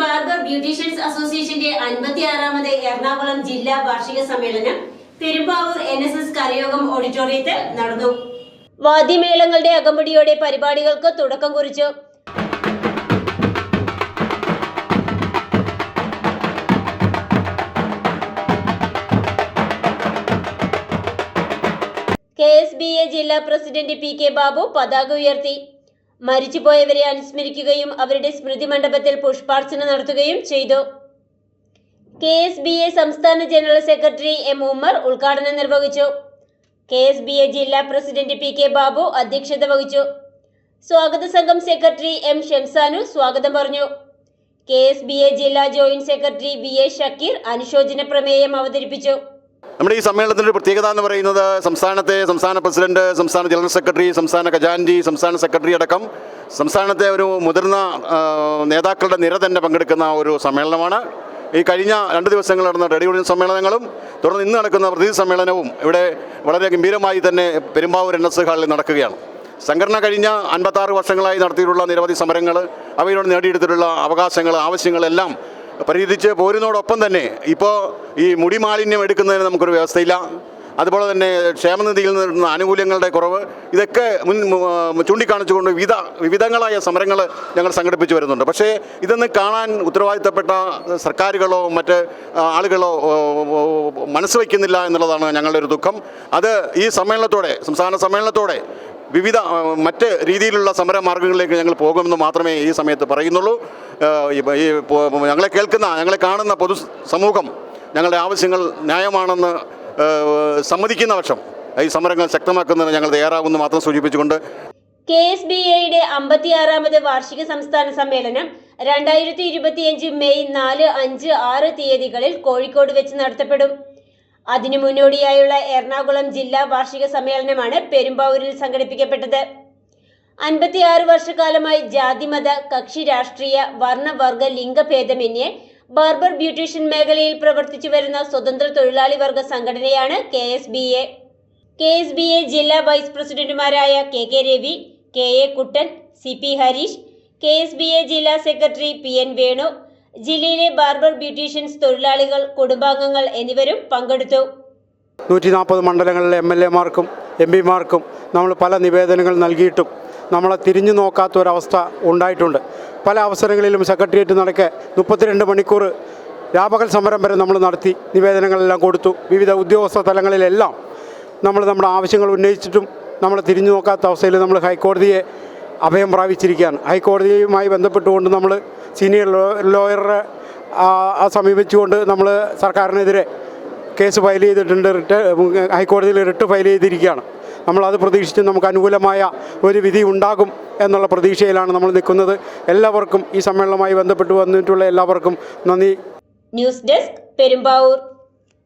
Barber beauticians അസോസിയേഷന്റെ അൻപത്തിയാറാമത് എറണാകുളം ജില്ലാ വാർഷിക സമ്മേളനം തിരുമ്പാവൂർ എൻ എസ് എസ് കരയോഗം ഓഡിറ്റോറിയത്തിൽ നടന്നു. വാദ്യമേളങ്ങളുടെ അകമ്പടിയോടെ പരിപാടികൾക്ക് തുടക്കം കുറിച്ചു. കെ എസ് ബി എ ജില്ലാ പ്രസിഡന്റ് പി കെ ബാബു പതാക ഉയർത്തി. മരിച്ചുപോയവരെ അനുസ്മരിക്കുകയും അവരുടെ സ്മൃതി മണ്ഡപത്തിൽ പുഷ്പാർച്ചന നടത്തുകയും ചെയ്തു. കെ എസ് ബി എ സംസ്ഥാന ജനറൽ സെക്രട്ടറി എം ഉമ്മർ ഉദ്ഘാടനം നിർവഹിച്ചു. കെ എസ് ബി എ ജില്ലാ പ്രസിഡന്റ് പി കെ ബാബു അധ്യക്ഷത വഹിച്ചു. സ്വാഗത സംഘം സെക്രട്ടറി എം ഷംസാനു സ്വാഗതം പറഞ്ഞു. കെ എസ് ബി എ ജില്ലാ joint secretary V A Shakeer അനുശോചന പ്രമേയം അവതരിപ്പിച്ചു. നമ്മുടെ ഈ സമ്മേളനത്തിന്റെ പ്രത്യേകത എന്ന് പറയുന്നത് സംസ്ഥാനത്തെ സംസ്ഥാന പ്രസിഡന്റ് സംസ്ഥാന ജനറൽ സെക്രട്ടറി സംസ്ഥാന ഖജാൻജി സംസ്ഥാന സെക്രട്ടറി അടക്കം സംസ്ഥാനത്തെ ഒരു മുതിർന്ന നേതാക്കളുടെ നിര തന്നെ പങ്കെടുക്കുന്ന ഒരു സമ്മേളനമാണ്. ഈ കഴിഞ്ഞ രണ്ട് ദിവസങ്ങൾ നടന്ന ട്രേഡ് യൂണിയൻ സമ്മേളനങ്ങളും തുടർന്ന് ഇന്ന് നടക്കുന്ന പ്രതിനിധി സമ്മേളനവും ഇവിടെ വളരെ ഗംഭീരമായി തന്നെ പെരുമ്പാവൂർ എൻ എസ് ഹാളിൽ നടക്കുകയാണ്. സംഘടന കഴിഞ്ഞ അൻപത്താറ് വർഷങ്ങളായി നടത്തിയിട്ടുള്ള നിരവധി സമരങ്ങൾ അവയിലൂടെ നേടിയെടുത്തിട്ടുള്ള അവകാശങ്ങൾ ആവശ്യങ്ങളെല്ലാം പരിഹരിച്ച് പോരുന്നതോടൊപ്പം തന്നെ ഇപ്പോൾ ഈ മുടി മാലിന്യം എടുക്കുന്നതിന് നമുക്കൊരു വ്യവസ്ഥയില്ല. അതുപോലെ തന്നെ ക്ഷേമനിധിയിൽ നിന്നുള്ള ആനുകൂല്യങ്ങളുടെ കുറവ്. ഇതൊക്കെ മുൻ ചൂണ്ടിക്കാണിച്ചുകൊണ്ട് വിവിധ വിവിധങ്ങളായ സമരങ്ങൾ ഞങ്ങൾ സംഘടിപ്പിച്ചു വരുന്നുണ്ട്. പക്ഷേ ഇതൊന്ന് കാണാൻ ഉത്തരവാദിത്തപ്പെട്ട സർക്കാരുകളോ മറ്റ് ആളുകളോ മനസ്സ് വയ്ക്കുന്നില്ല എന്നുള്ളതാണ് ഞങ്ങളുടെ ഒരു ദുഃഖം. അത് ഈ സമ്മേളനത്തോടെ സംസ്ഥാന സമ്മേളനത്തോടെ വിവിധ മറ്റ് രീതിയിലുള്ള സമര മാർഗങ്ങളിലേക്ക് ഞങ്ങൾ പോകുമെന്ന് മാത്രമേ ഈ സമയത്ത് പറയുന്നുള്ളൂ. ഈ- ഞങ്ങളെ കേൾക്കുന്ന ഞങ്ങളെ കാണുന്ന പൊതു സമൂഹം ഞങ്ങളുടെ ആവശ്യങ്ങൾ ന്യായമാണെന്ന് സമ്മതിക്കുന്ന പക്ഷം ഈ സമരങ്ങൾ ശക്തമാക്കുന്നതിന് ഞങ്ങൾ തയ്യാറാകുമെന്ന് മാത്രം സൂചിപ്പിച്ചുകൊണ്ട് കെ എസ് ബി എയുടെ അമ്പത്തിയാറാമത് വാർഷിക സംസ്ഥാന സമ്മേളനം രണ്ടായിരത്തി ഇരുപത്തിയഞ്ച് മെയ് നാല് അഞ്ച് ആറ് തീയതികളിൽ കോഴിക്കോട് വെച്ച് നടത്തപ്പെടും. അതിനു മുന്നോടിയായുള്ള എറണാകുളം ജില്ലാ വാർഷിക സമ്മേളനമാണ് പെരുമ്പാവൂരിൽ സംഘടിപ്പിക്കപ്പെട്ടത്. അൻപത്തിയാറ് വർഷക്കാലമായി ജാതിമത കക്ഷി രാഷ്ട്രീയ വർണവർഗ ലിംഗഭേദമന്യേ ബാർബർ ബ്യൂട്ടീഷ്യൻ മേഖലയിൽ പ്രവർത്തിച്ചു വരുന്ന സ്വതന്ത്ര തൊഴിലാളി വർഗ സംഘടനയാണ് K S B A. K S B A ജില്ലാ വൈസ് പ്രസിഡന്റുമാരായ K K Ravi K A Kuttan C P Harish K S B A ജില്ലാ സെക്രട്ടറി പി എൻ വേണു ജില്ലയിലെ ബാർബർ ബ്യൂട്ടീഷ്യൻസ് തൊഴിലാളികൾ കുടുംബാംഗങ്ങൾ എന്നിവരും പങ്കെടുത്തു. നൂറ്റി നാൽപ്പത് മണ്ഡലങ്ങളിലെ എം എൽ എമാർക്കും എം പിമാർക്കും നമ്മൾ പല നിവേദനങ്ങൾ നൽകിയിട്ടും നമ്മളെ തിരിഞ്ഞു നോക്കാത്ത ഒരവസ്ഥ ഉണ്ടായിട്ടുണ്ട്. പല അവസരങ്ങളിലും സെക്രട്ടേറിയറ്റ് നടക്കെ മുപ്പത്തിരണ്ട് മണിക്കൂർ രാപകൽ സമരം വരെ നമ്മൾ നടത്തി നിവേദനങ്ങളെല്ലാം കൊടുത്തു. വിവിധ ഉദ്യോഗസ്ഥ തലങ്ങളിലെല്ലാം നമ്മൾ നമ്മുടെ ആവശ്യങ്ങൾ ഉന്നയിച്ചിട്ടും നമ്മളെ തിരിഞ്ഞു നോക്കാത്ത അവസ്ഥയിൽ നമ്മൾ ഹൈക്കോടതിയെ അഭയം പ്രാപിച്ചിരിക്കുകയാണ്. ഹൈക്കോടതിയുമായി ബന്ധപ്പെട്ടുകൊണ്ട് നമ്മൾ സീനിയർ ലോയറെ സമീപിച്ചുകൊണ്ട് നമ്മൾ സർക്കാരിനെതിരെ കേസ് ഫയൽ ചെയ്തിട്ടുണ്ട് റിട്ട് ഹൈക്കോടതിയിൽ റിട്ട് ഫയൽ ചെയ്തിരിക്കുകയാണ്. നമ്മളത് പ്രതീക്ഷിച്ച് നമുക്ക് അനുകൂലമായ ഒരു വിധി ഉണ്ടാകും എന്നുള്ള പ്രതീക്ഷയിലാണ് നമ്മൾ നിൽക്കുന്നത്. എല്ലാവർക്കും ഈ സമ്മേളനവുമായി ബന്ധപ്പെട്ട് വന്നിട്ടുള്ള എല്ലാവർക്കും നന്ദി. News desk Perumbavoor.